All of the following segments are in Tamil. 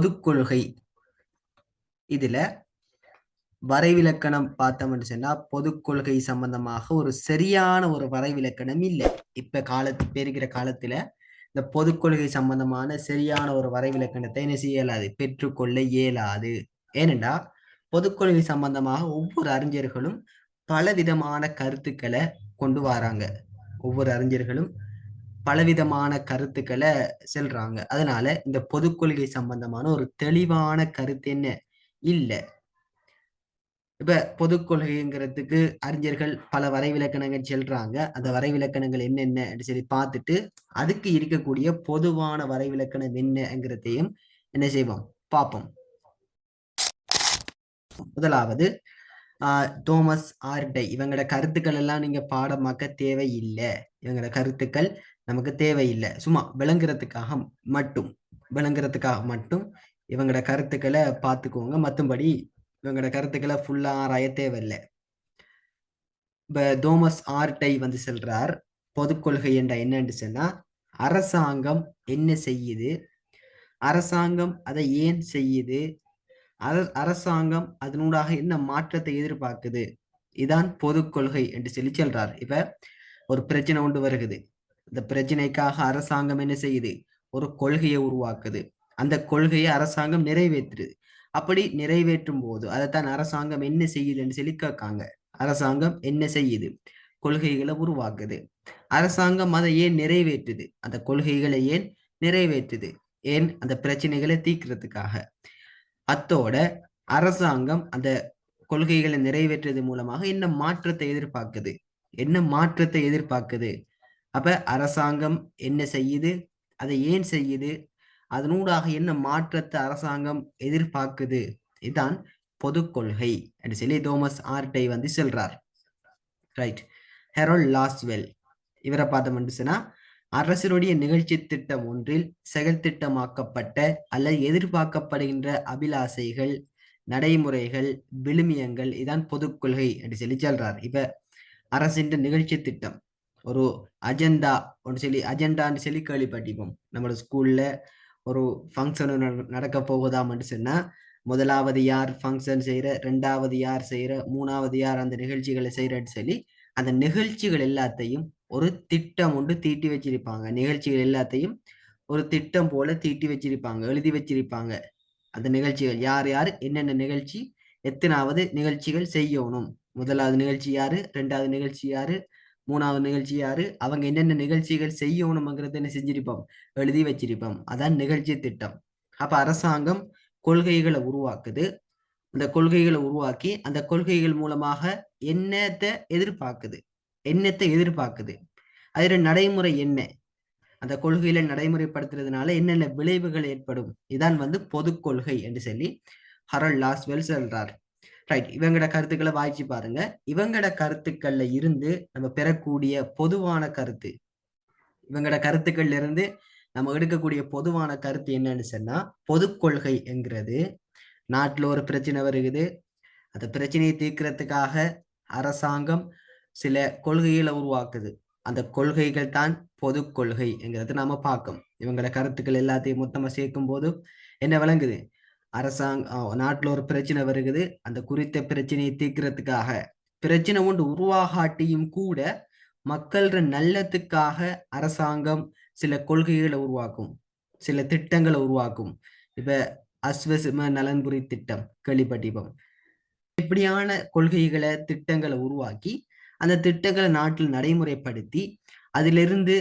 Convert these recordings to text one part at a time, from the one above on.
பொது கொள்கை இதுல வரைவிலக்கணம் பார்த்தோம்னு சொன்னா பொது கொள்கை சம்பந்தமாக ஒரு சரியான ஒரு வரைவிலக்கணம் இல்லை. இப்ப காலத்து பெறுகிற காலத்துல இந்த பொது கொள்கை சம்பந்தமான சரியான ஒரு வரைவிலக்கணத்தை என்ன செய்யலாது? பெற்றுக்கொள்ள இயலாது. ஏனென்றா பொது கொள்கை சம்பந்தமாக ஒவ்வொரு அறிஞர்களும் பல விதமான கருத்துக்களை கொண்டு வராங்க. ஒவ்வொரு அறிஞர்களும் பலவிதமான கருத்துக்களை செல்றாங்க. அதனால இந்த பொது கொள்கை சம்பந்தமான ஒரு தெளிவான கருத்து என்ன? இல்லை. இப்ப பொது கொள்கைங்கிறதுக்கு அறிஞர்கள் பல வரைவிலக்கணங்கள் செல்றாங்க. அந்த வரைவிலக்கணங்கள் என்னென்ன சொல்லி பார்த்துட்டு அதுக்கு இருக்கக்கூடிய பொதுவான வரைவிலக்கணம் என்னங்கிறதையும் என்ன செய்வோம்? பார்ப்போம். முதலாவது தோமஸ் ஆர்டை. இவங்களோட கருத்துக்கள் எல்லாம் நீங்க பாடமாக்க தேவையில்லை. இவங்களோட கருத்துக்கள் நமக்கு தேவையில்லை. சும்மா விளங்குறதுக்காக மட்டும் விளங்குறதுக்காக மட்டும் இவங்களோட கருத்துக்களை பார்த்துக்கோங்க. மற்றும்படி இவங்களோட கருத்துக்களை ஃபுல்லாக ஆராய தேவையில்லை. இப்போ தோமஸ் ஆர்டை வந்து சொல்றார் பொது கொள்கை என்ற என்னன்னு சொன்னால் அரசாங்கம் என்ன செய்யுது? அரசாங்கம் அதை ஏன் செய்யுது? அரசாங்கம் அதனூடாக என்ன மாற்றத்தை எதிர்பார்க்குது? இதான் பொது கொள்கை என்று சொல்லி சொல்றார். இப்ப ஒரு பிரச்சனை ஒன்று வருகுது. இந்த பிரச்சனைக்காக அரசாங்கம் என்ன செய்யுது? ஒரு கொள்கையை உருவாக்குது. அந்த கொள்கையை அரசாங்கம் நிறைவேற்றுது. அப்படி நிறைவேற்றும் போது அதைத்தான் அரசாங்கம் என்ன செய்யுதுன்னு சொல்லி கேட்காங்க. அரசாங்கம் என்ன செய்யுது? கொள்கைகளை உருவாக்குது. அரசாங்கம் அதை ஏன் நிறைவேற்றுது? அந்த கொள்கைகளை ஏன் நிறைவேற்றுது? ஏன் அந்த பிரச்சனைகளை தீர்க்கிறதுக்காக? அத்தோட அரசாங்கம் அந்த கொள்கைகளை நிறைவேற்றுறது மூலமாக என்ன மாற்றத்தை எதிர்பார்க்குது? என்ன மாற்றத்தை எதிர்பார்க்குது? அப்ப அரசாங்கம் என்ன செய்யுது? அதை ஏன் செய்யுது? அதனூடாக என்ன மாற்றத்தை அரசாங்கம் எதிர்பார்க்குது? இதுதான் பொது கொள்கை என்று சொல்லி தோமஸ் ஆர்டை வந்து செல்றார். ரைட் ஹெரோல் லாஸ்வெல் இவரை பார்த்தோம் சொன்னா அரசருடைய நிகழ்ச்சி திட்டம் ஒன்றில் செயல் திட்டமாக்கப்பட்ட அல்லது எதிர்பார்க்கப்படுகின்ற அபிலாசைகள் நடைமுறைகள் விழுமியங்கள் இதான் பொது கொள்கை என்று சொல்லி சொல்றார். இப்ப அரசின் நிகழ்ச்சி திட்டம். ஒரு அஜெண்டா ஒன்று சொல்லி அஜெண்டான்னு சொல்லி கேள்விப்பட்டிப்போம் நம்மளோட ஸ்கூல்ல ஒரு ஃபங்க்ஷன் நடக்க போகுதாம்னு சொன்னா முதலாவது யார் ஃபங்க்ஷன் செய்கிற ரெண்டாவது யார் செய்கிற மூணாவது யார் அந்த நிகழ்ச்சிகளை செய்கிறேன்னு சொல்லி அந்த நிகழ்ச்சிகள் எல்லாத்தையும் ஒரு திட்டம் ஒன்று தீட்டி வச்சிருப்பாங்க. நிகழ்ச்சிகள் எல்லாத்தையும் ஒரு திட்டம் போல தீட்டி வச்சிருப்பாங்க எழுதி வச்சிருப்பாங்க. அந்த நிகழ்ச்சிகள் யார் யார் என்னென்ன நிகழ்ச்சி எத்தனாவது நிகழ்ச்சிகள் செய்யணும். முதலாவது நிகழ்ச்சி யாரு ரெண்டாவது நிகழ்ச்சி யாரு மூணாவது நிகழ்ச்சி யாரு? அவங்க என்னென்ன நிகழ்ச்சிகள் செய்யணுங்கிறத என்ன செஞ்சிருப்போம்? எழுதி வச்சிருப்போம். அதான் நிகழ்ச்சி திட்டம். அப்ப அரசாங்கம் கொள்கைகளை உருவாக்குது. அந்த கொள்கைகளை உருவாக்கி அந்த கொள்கைகள் மூலமாக என்னத்தை எதிர்பார்க்குது? என்னத்தை எதிர்பார்க்குது? அதில் நடைமுறை என்ன? அந்த கொள்கையில நடைமுறைப்படுத்துறதுனால என்னென்ன விளைவுகள் ஏற்படும்? இதான் வந்து பொது கொள்கை என்று சொல்லி ஹரல் லாஸ்வெல் சொல்றார். ரைட் இவங்களோட கருத்துக்களை வாய்ச்சி பாருங்க. இவங்களோட கருத்துக்கள்ல இருந்து நம்ம பெறக்கூடிய பொதுவான கருத்து. இவங்களோட கருத்துக்கள்ல இருந்து நம்ம எடுக்கக்கூடிய பொதுவான கருத்து என்னன்னு சொன்னா பொது கொள்கை என்கிறது. ஒரு பிரச்சனை வருகுது. அந்த பிரச்சனையை தீர்க்கிறதுக்காக அரசாங்கம் சில கொள்கைகளை உருவாக்குது. அந்த கொள்கைகள் தான் பொது கொள்கைங்கிறது நாம பார்க்கும் இவங்களோட கருத்துக்கள் எல்லாத்தையும் மொத்தமா சேர்க்கும் போது என்ன விளங்குது? அரசாங்க நாட்டில் ஒரு பிரச்சனை வருகுது. அந்த குறித்த பிரச்சனையை தீர்க்கிறதுக்காக. பிரச்சனை ஒன்று உருவாகாட்டியும் கூட மக்கள நல்லத்துக்காக அரசாங்கம் சில கொள்கைகளை உருவாக்கும். சில திட்டங்களை உருவாக்கும். இப்ப அஸ்வசிம நலன்புரி திட்டம் கேள்விப்பட்டிப்போம் இப்படியான கொள்கைகளை திட்டங்களை உருவாக்கி அந்த திட்டங்களை நாட்டில் நடைமுறைப்படுத்தி அதிலிருந்து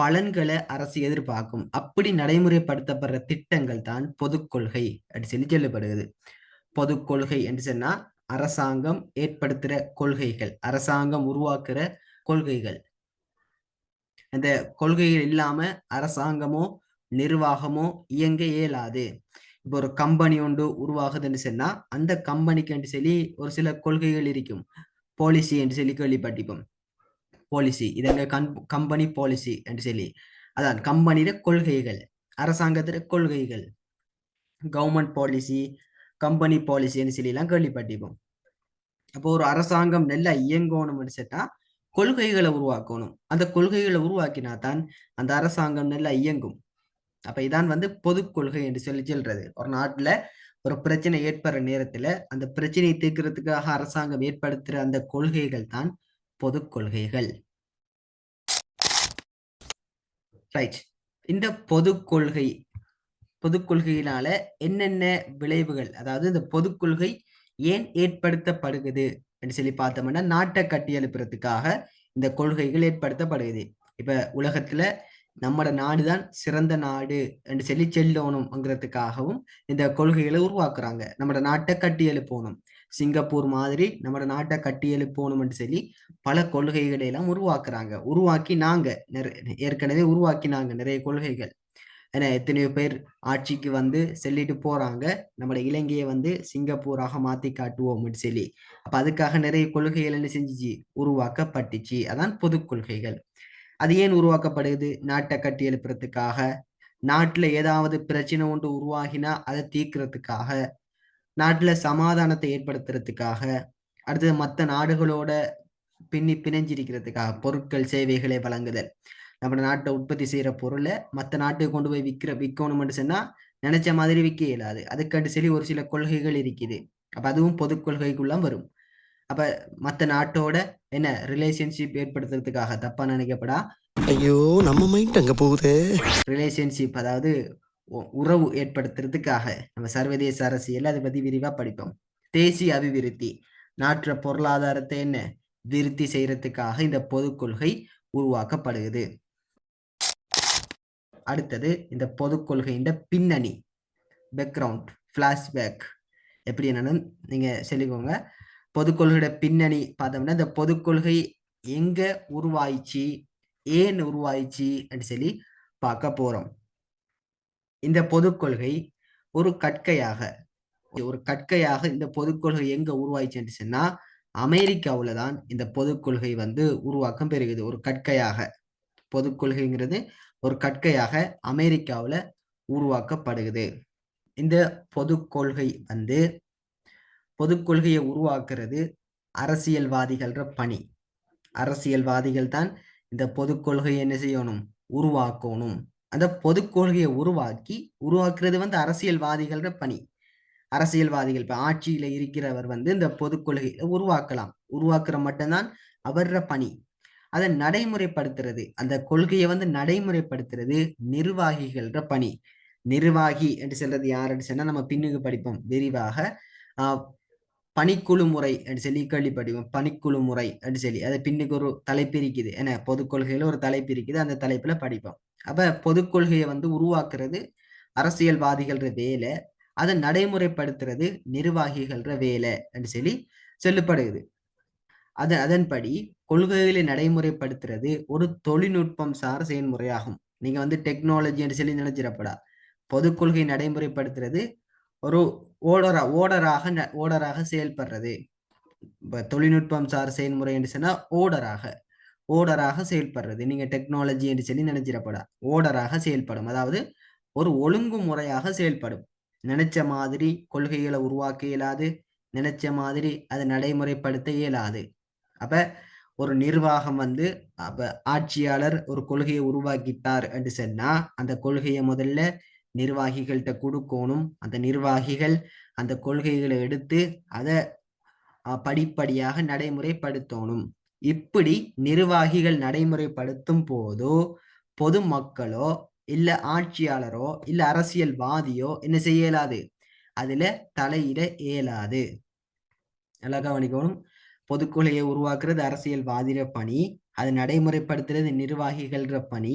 பலன்களை அரசு எதிர்பார்க்கும். அப்படி நடைமுறைப்படுத்தப்படுற திட்டங்கள் தான் பொது கொள்கை அப்படி சொல்லி சொல்லப்படுகிறது. பொது கொள்கை என்று சொன்னா அரசாங்கம் ஏற்படுத்துற கொள்கைகள் அரசாங்கம் உருவாக்குற கொள்கைகள். அந்த கொள்கைகள் இல்லாம அரசாங்கமோ நிர்வாகமோ இயங்க இயலாது. இப்போ ஒரு கம்பெனி ஒன்று உருவாகுதுன்னு சொன்னா அந்த கம்பெனிக்கு என்று சொல்லி ஒரு சில கொள்கைகள் இருக்கும். பாலிசி என்று சொல்லி கேள்விப்பட்டிப்போம் பாலிசி இதங்க கண் கம்பெனி பாலிசி என்று சொல்லி. அதான் கம்பெனியில கொள்கைகள் அரசாங்கத்தில கொள்கைகள். கவர்மெண்ட் பாலிசி கம்பெனி பாலிசின்னு சொல்லி எல்லாம் கேள்விப்பட்டிப்போம் அப்போ ஒரு அரசாங்கம் நல்லா இயங்கணும்னு சொன்னா கொள்கைகளை உருவாக்கணும். அந்த கொள்கைகளை உருவாக்கினா தான் அந்த அரசாங்கம் நல்லா இயங்கும். அப்ப இதான் வந்து பொது கொள்கை என்று சொல்லி சொல்றது. ஒரு நாட்டுல ஒரு பிரச்சனை ஏற்படுற நேரத்துல அந்த பிரச்சனையை தீர்க்கிறதுக்காக அரசாங்கம் ஏற்படுத்துற அந்த கொள்கைகள் தான் பொது கொள்கைகள். ரைட் இந்த பொது கொள்கை பொது கொள்கையினால என்னென்ன விளைவுகள் அதாவது இந்த பொது கொள்கை ஏன் ஏற்படுத்தப்படுகிறது அப்படின்னு சொல்லி பார்த்தோம்னா நாட்டை கட்டியெழுப்புறதுக்காக இந்த கொள்கைகள் ஏற்படுத்தப்படுகிறது. இப்ப உலகத்துல நம்மட நாடுதான் சிறந்த நாடு என்று சொல்லி செல்லணும்ங்கிறதுக்காகவும் இந்த கொள்கைகளை உருவாக்குறாங்க. நம்மட நாட்டை கட்டி எழுப்பணும். சிங்கப்பூர் மாதிரி நம்ம நாட்டை கட்டி எழுப்பணும்னு சொல்லி பல கொள்கைகளை எல்லாம் உருவாக்குறாங்க. உருவாக்கி நாங்க ஏற்கனவே உருவாக்கினாங்க நிறைய கொள்கைகள். ஏன்னா எத்தனையோ பேர் ஆட்சிக்கு வந்து செல்லிட்டு போறாங்க. நம்மளோட இலங்கையை வந்து சிங்கப்பூராக மாத்தி காட்டுவோம் சொல்லி. அப்ப அதுக்காக நிறைய கொள்கைகள் என்ன செஞ்சிச்சு? உருவாக்கப்பட்டுச்சு. அதான் பொது கொள்கைகள். அது ஏன் உருவாக்கப்படுது? நாட்டை கட்டி எழுப்புறதுக்காக. நாட்டுல ஏதாவது பிரச்சனை ஒன்று உருவாகினா அதை தீர்க்கிறதுக்காக. நாட்டுல சமாதானத்தை ஏற்படுத்துறதுக்காக அடுத்தது மற்ற நாடுகளோட பின்னி பிணைஞ்சிருக்கிறதுக்காக பொருட்கள் சேவைகளை வழங்குதல். நம்ம நாட்டை உற்பத்தி செய்யற பொருளை மற்ற நாட்டுக்கு கொண்டு போய் விற்கிற விற்கணும்னு சொன்னா நினைச்ச மாதிரி விற்க இயலாது. அதுக்கண்டு சொல்லி ஒரு சில கொள்கைகள் இருக்குது. அப்ப அதுவும் பொது கொள்கைக்குள்ள வரும். அப்ப மத்த நாட்டோட என்ன ரிலேஷன்ஷிப் ஏற்படுத்துறதுக்காக தப்பா நினைக்கப்படா? ஐயோ நம்ம மைண்ட் அங்க போகுது. ரிலேஷன்ஷிப் அதாவது உறவு ஏற்படுத்துறதுக்காக நம்ம சர்வதேச அரசியல் அதை பத்தி விரிவா படிப்போம். தேசிய அபிவிருத்தி நாட்டு பொருளாதாரத்தை என்ன விருத்தி செய்யறதுக்காக இந்த பொது கொள்கை உருவாக்கப்படுகிறது அடுத்தது இந்த பொது கொள்கையின் பின்னணி பேக்ரவுண்ட் ஃப்ளாஷ்பேக் எப்படி என்னன்னு நீங்க சொல்லிக்கோங்க. பொது கொள்கையோட பின்னணி பார்த்தோம்னா இந்த பொது கொள்கை எங்க உருவாயிச்சு ஏன் உருவாயிச்சு அப்படின்னு சொல்லி பார்க்க போறோம். இந்த பொது கொள்கை ஒரு கற்கையாக ஒரு கற்கையாக இந்த பொது கொள்கை எங்க உருவாயிச்சுன்னு சொன்னா அமெரிக்காவில் தான் இந்த பொது கொள்கை வந்து உருவாக்கம் பெறுகிறது. ஒரு கற்கையாக பொது கொள்கைங்கிறது ஒரு கற்கையாக அமெரிக்காவில் உருவாக்கப்படுகிறது. இந்த பொது கொள்கை வந்து பொது கொள்கையை உருவாக்குறது அரசியல்வாதிகள்ற பணி. அரசியல்வாதிகள் தான் இந்த பொது கொள்கையை என்ன செய்யணும்? உருவாக்கணும். அந்த பொது கொள்கையை உருவாக்கி உருவாக்குறது வந்து அரசியல்வாதிகள பணி. அரசியல்வாதிகள் இப்போ ஆட்சியில இருக்கிறவர் வந்து இந்த பொது கொள்கையை உருவாக்கலாம். உருவாக்குற மட்டும்தான் அவர்ற பணி. அதை நடைமுறைப்படுத்துறது அந்த கொள்கையை வந்து நடைமுறைப்படுத்துறது நிர்வாகிகள்ன்ற பணி. நிர்வாகி என்று சொல்றது யாருன்னு சொன்னா நம்ம பின்னுக்கு படிப்போம். விரிவாக பணிக்குழு முறை என்று சொல்லி கேள்விப்பட்டிருக்கோம். பணிக்குழு முறை என்று சொல்லி. அதை பின்னுக்கு ஒரு தலைப்பு இருக்குது. என்ன? பொது கொள்கையில ஒரு தலைப்பு இருக்குது. அந்த தலைப்புல படிப்போம். அப்ப பொது கொள்கையை வந்து உருவாக்குறது அரசியல்வாதிகள்ற வேலை. அதை நடைமுறைப்படுத்துறது நிர்வாகிகள்ற வேலை என்று சொல்லி சொல்லப்படுகிறது. அது அதன்படி கொள்கைகளை நடைமுறைப்படுத்துறது ஒரு தொழில்நுட்பம் சார் செயல்முறையாகும். நீங்க வந்து டெக்னாலஜி என்று சொல்லி நினைச்சிடப்படா பொது கொள்கை நடைமுறைப்படுத்துறது ஒரு ஓடரா ஓடராக ஓடராக செயல்படுறது. இப்போ தொழில்நுட்பம் சார் செயல்முறை என்று சொன்னால் ஓடராக ஓடராக செயல்படுறது. நீங்கள் டெக்னாலஜி என்று சொல்லி நினைச்சிடப்படா ஓடராக செயல்படும். அதாவது ஒரு ஒழுங்கு முறையாக செயல்படும். நினைச்ச மாதிரி கொள்கைகளை உருவாக்க இயலாது நினைச்ச மாதிரி அதை நடைமுறைப்படுத்த இயலாது. அப்ப ஒரு நிர்வாகம் வந்து அப்ப ஆட்சியாளர் ஒரு கொள்கையை உருவாக்கிட்டார் என்று சொன்னா அந்த கொள்கையை முதல்ல நிர்வாகிகள்கிட்ட கொடுக்கணும். அந்த நிர்வாகிகள் அந்த கொள்கைகளை எடுத்து அதை படிப்படியாக நடைமுறைப்படுத்தணும். இப்படி நிர்வாகிகள் நடைமுறைப்படுத்தும் போதோ பொதுமக்களோ இல்ல ஆட்சியாளரோ இல்ல அரசியல்வாதியோ என்ன செய்ய இயலாது? அதுல தலையிட இயலாது. நல்லா கவனிக்கணும். பொதுக்குழுயை உருவாக்குறது அரசியல்வாதிர பணி. அது நடைமுறைப்படுத்துறது நிர்வாகிகள்ன்ற பணி.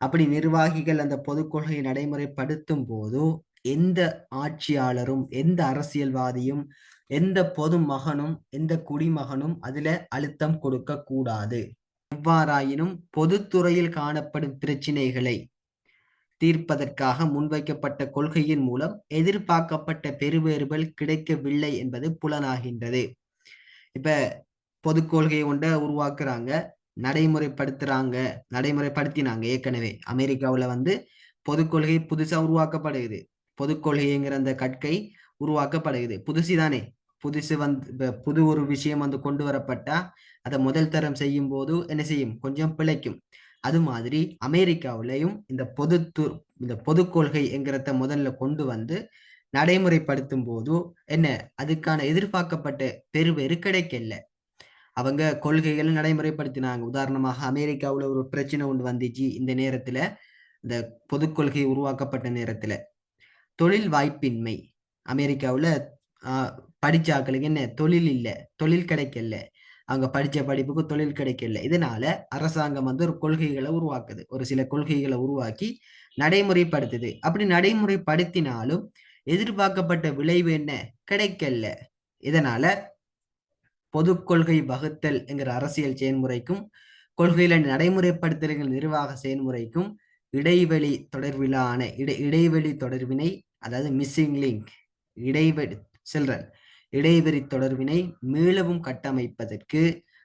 அப்படி நிர்வாகிகள் அந்த பொது கொள்கையை நடைமுறைப்படுத்தும் போது எந்த ஆட்சியாளரும் எந்த அரசியல்வாதியும் எந்த பொது மகனும் எந்த குடிமகனும் அதுல அழுத்தம் கொடுக்க கூடாது. எவ்வாறாயினும் பொதுத்துறையில் காணப்படும் பிரச்சினைகளை தீர்ப்பதற்காக முன்வைக்கப்பட்ட கொள்கையின் மூலம் எதிர்பார்க்கப்பட்ட பெருவேறுகள் கிடைக்கவில்லை என்பது புலனாகின்றது. இப்ப பொது கொள்கையை கொண்ட உருவாக்குறாங்க. நடைமுறைப்படுத்துறாங்க நடைமுறைப்படுத்தினாங்க. ஏற்கனவே அமெரிக்காவில் வந்து பொது கொள்கை உருவாக்கப்படுகிறது. பொது கொள்கைங்கிற அந்த கற்கை உருவாக்கப்படுகிறது. புதுசு தானே. புதுசு வந்து புது ஒரு விஷயம் வந்து கொண்டு வரப்பட்டா அதை முதல் தரம் செய்யும் போது என்ன செய்யும்? கொஞ்சம் பிழைக்கும். அது மாதிரி அமெரிக்காவிலையும் இந்த பொது இந்த பொது கொள்கை என்கிறத முதல்ல கொண்டு வந்து நடைமுறைப்படுத்தும் போது என்ன? அதுக்கான எதிர்பார்க்கப்பட்ட பெருவேறு கிடைக்கல. அவங்க கொள்கைகளை நடைமுறைப்படுத்தினாங்க. உதாரணமாக அமெரிக்காவில் ஒரு பிரச்சனை ஒன்று வந்துச்சு இந்த நேரத்தில். இந்த பொது கொள்கை உருவாக்கப்பட்ட நேரத்தில். தொழில் வாய்ப்பின்மை. அமெரிக்காவில் படித்தாக்களுக்கு என்ன? தொழில் இல்லை. தொழில் கிடைக்கல. அவங்க படித்த படிப்புக்கு தொழில் கிடைக்கல. இதனால அரசாங்கம் வந்து ஒரு கொள்கைகளை உருவாக்குது. ஒரு சில கொள்கைகளை உருவாக்கி நடைமுறைப்படுத்துது. அப்படி நடைமுறைப்படுத்தினாலும் எதிர்பார்க்கப்பட்ட விளைவு என்ன? கிடைக்கல. இதனால பொது கொள்கை வகுத்தல் என்கிற அரசியல் செயல்முறைக்கும் கொள்கையில நடைமுறைப்படுத்தல்கள் நிர்வாக செயல்முறைக்கும் இடைவெளி தொடர்பிலான இடை இடைவெளி தொடர்பினை அதாவது மிஸ்ஸிங் லிங்க் இடைவெளி செல்றன் இடைவெளி தொடர்பினை மீளவும் கட்டமைப்பதற்கு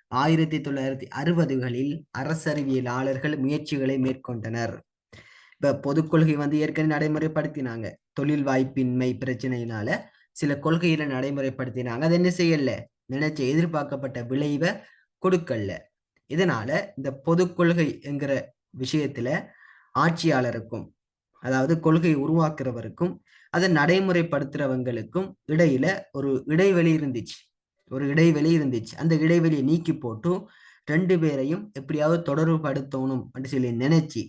ஆயிரத்தி தொள்ளாயிரத்தி அறுபதுகளில் அரசறிவியலாளர்கள் முயற்சிகளை மேற்கொண்டனர். இப்ப பொது கொள்கை வந்து ஏற்கனவே நடைமுறைப்படுத்தினாங்க. தொழில் வாய்ப்பின்மை பிரச்சனையினால சில கொள்கைகளை நடைமுறைப்படுத்தினாங்க. அது என்ன செய்யல? நினைச்ச எதிர்பார்க்கப்பட்ட விளைவை கொடுக்கல. இதனால இந்த பொது கொள்கை என்கிற விஷயத்துல ஆட்சியாளருக்கும் அதாவது கொள்கை உருவாக்குறவருக்கும் அதை நடைமுறைப்படுத்துறவங்களுக்கும் இடையில ஒரு இடைவெளி இருந்துச்சு. ஒரு இடைவெளி இருந்துச்சு. அந்த இடைவெளியை நீக்கி போட்டு ரெண்டு பேரையும் எப்படியாவது தொடர்பு படுத்தணும் அப்படின்னு சொல்லி நினைச்சு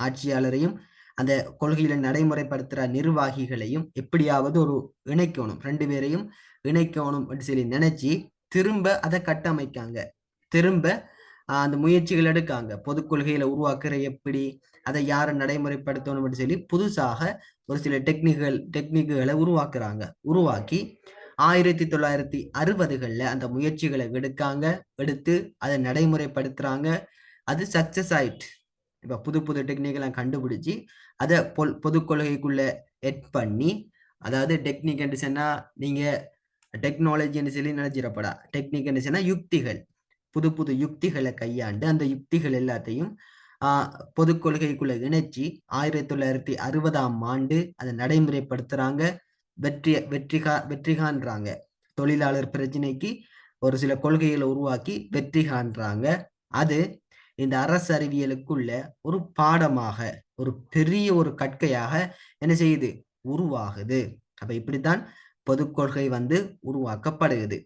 ஆட்சியாளரையும் அந்த கொள்கையில நடைமுறைப்படுத்துற நிர்வாகிகளையும் எப்படியாவது ஒரு இணைக்கணும். ரெண்டு பேரையும் இணைக்கணும் அப்படின்னு சொல்லி நினைச்சு திரும்ப அதை கட்டமைக்காங்க. திரும்ப அந்த முயற்சிகள் எடுக்காங்க. பொது கொள்கையில உருவாக்குற எப்படி அதை யாரை நடைமுறைப்படுத்தணும் அப்படின்னு சொல்லி புதுசாக ஒரு சில டெக்னிக்கல் டெக்னிக்குகளை உருவாக்குறாங்க. உருவாக்கி ஆயிரத்தி தொள்ளாயிரத்தி அறுபதுகளில் அந்த முயற்சிகளை எடுக்காங்க. எடுத்து அதை நடைமுறைப்படுத்துறாங்க. அது சக்சஸ் ஆயிட்டு இப்போ புது புது டெக்னிக்கெல்லாம் கண்டுபிடிச்சி அதை பொல் பொது கொள்கைக்குள்ளே எட் பண்ணி அதாவது டெக்னிக் என்று சொன்னால் நீங்கள் டெக்னாலஜின்னு சொல்லி நினைச்சிடப்படா. டெக்னிக் என்று சொன்னால் யுக்திகள். புது புது யுக்திகளை கையாண்டு அந்த யுக்திகள் எல்லாத்தையும் பொது கொள்கைக்குள்ள இணைச்சி ஆயிரத்தி தொள்ளாயிரத்தி அறுபதாம் ஆண்டு அதை நடைமுறைப்படுத்துறாங்க. வெற்றி வெற்றிகா வெற்றிகான்றாங்க தொழிலாளர் பிரச்சனைக்கு ஒரு சில கொள்கைகளை உருவாக்கி வெற்றிகான்றாங்க அது இந்த அரசு அறிவியலுக்குள்ள ஒரு பாடமாக ஒரு பெரிய ஒரு கற்கையாக என்ன செய்யுது? உருவாகுது. அப்ப இப்படித்தான் பொது கொள்கை வந்து உருவாக்கப்படுகிறது.